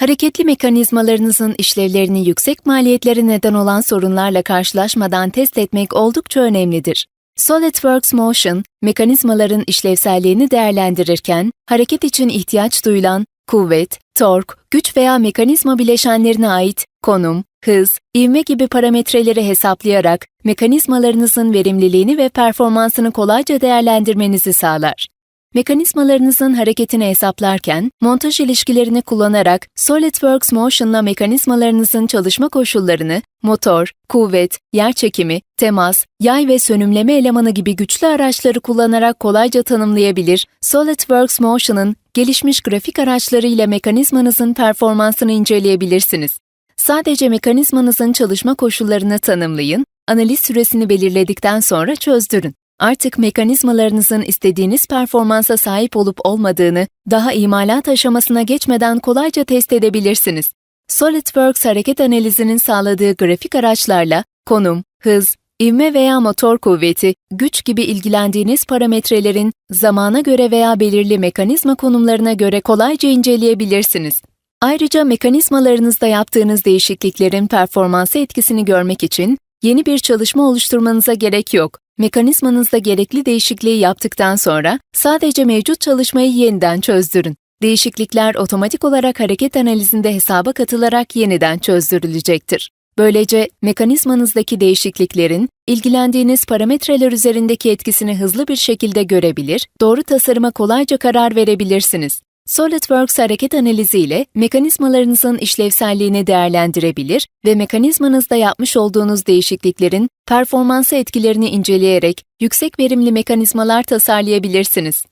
Hareketli mekanizmalarınızın işlevlerini yüksek maliyetlere neden olan sorunlarla karşılaşmadan test etmek oldukça önemlidir. SolidWorks Motion, mekanizmaların işlevselliğini değerlendirirken, hareket için ihtiyaç duyulan kuvvet, tork, güç veya mekanizma bileşenlerine ait konum, hız, ivme gibi parametreleri hesaplayarak mekanizmalarınızın verimliliğini ve performansını kolayca değerlendirmenizi sağlar. Mekanizmalarınızın hareketini hesaplarken, montaj ilişkilerini kullanarak SolidWorks Motion'la mekanizmalarınızın çalışma koşullarını, motor, kuvvet, yer çekimi, temas, yay ve sönümleme elemanı gibi güçlü araçları kullanarak kolayca tanımlayabilir, SolidWorks Motion'ın gelişmiş grafik araçları ile mekanizmanızın performansını inceleyebilirsiniz. Sadece mekanizmanızın çalışma koşullarını tanımlayın, analiz süresini belirledikten sonra çözdürün. Artık mekanizmalarınızın istediğiniz performansa sahip olup olmadığını daha imalat aşamasına geçmeden kolayca test edebilirsiniz. SolidWorks hareket analizinin sağladığı grafik araçlarla konum, hız, ivme veya motor kuvveti, güç gibi ilgilendiğiniz parametrelerin zamana göre veya belirli mekanizma konumlarına göre kolayca inceleyebilirsiniz. Ayrıca mekanizmalarınızda yaptığınız değişikliklerin performansı etkisini görmek için yeni bir çalışma oluşturmanıza gerek yok. Mekanizmanızda gerekli değişikliği yaptıktan sonra sadece mevcut çalışmayı yeniden çözdürün. Değişiklikler otomatik olarak hareket analizinde hesaba katılarak yeniden çözdürülecektir. Böylece mekanizmanızdaki değişikliklerin ilgilendiğiniz parametreler üzerindeki etkisini hızlı bir şekilde görebilir, doğru tasarıma kolayca karar verebilirsiniz. SolidWorks hareket analizi ile mekanizmalarınızın işlevselliğini değerlendirebilir ve mekanizmanızda yapmış olduğunuz değişikliklerin performansı etkilerini inceleyerek yüksek verimli mekanizmalar tasarlayabilirsiniz.